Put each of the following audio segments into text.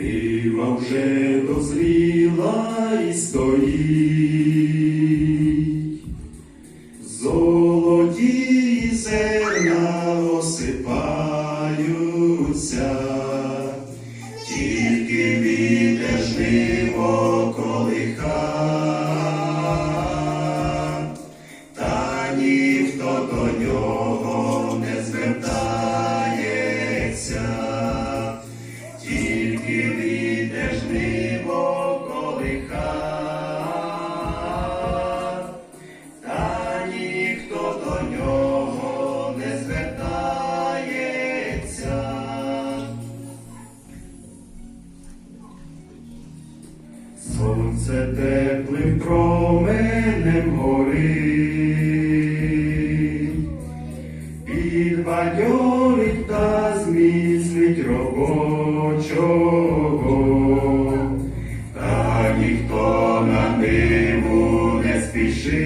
Дива вже дозріла і стоїть, золоті зерна осипаються, Сонце теплим променем горить, підбадьорить та зміцнить робочого, та ніхто на ниву не спішить,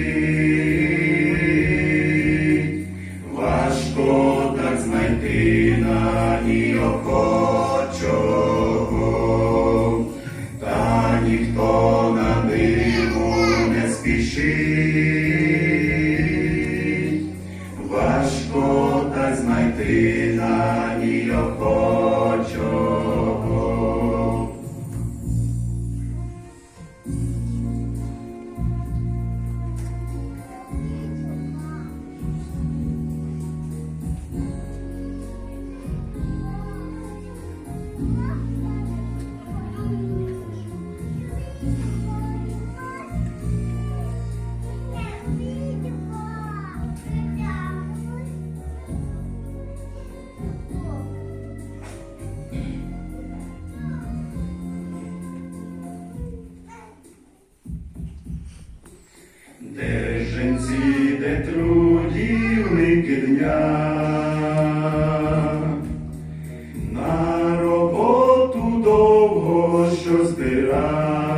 важко так знайти на ній охочого, ніхто на не спішить. Важко та знайти Де женці, де трудівники дня, на роботу довго що збираються,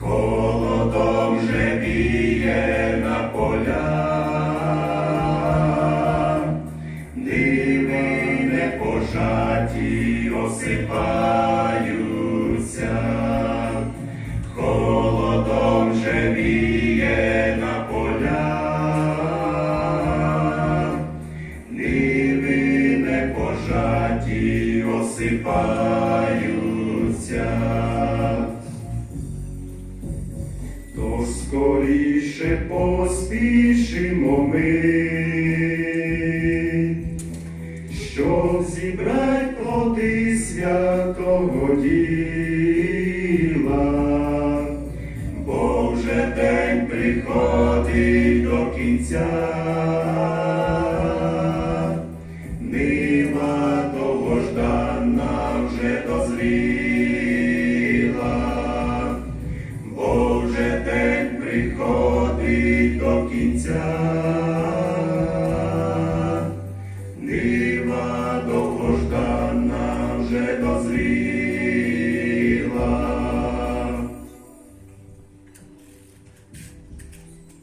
холодом вже віє на поля, ниви не пожаті осипаються. Пожаті осипаються, то скоріше поспішимо ми, щоб зібрать плоди святого діла, бо вже день приходить до кінця. дозріла, Боже день приходить до кінця, нива довгождана вже дозріла.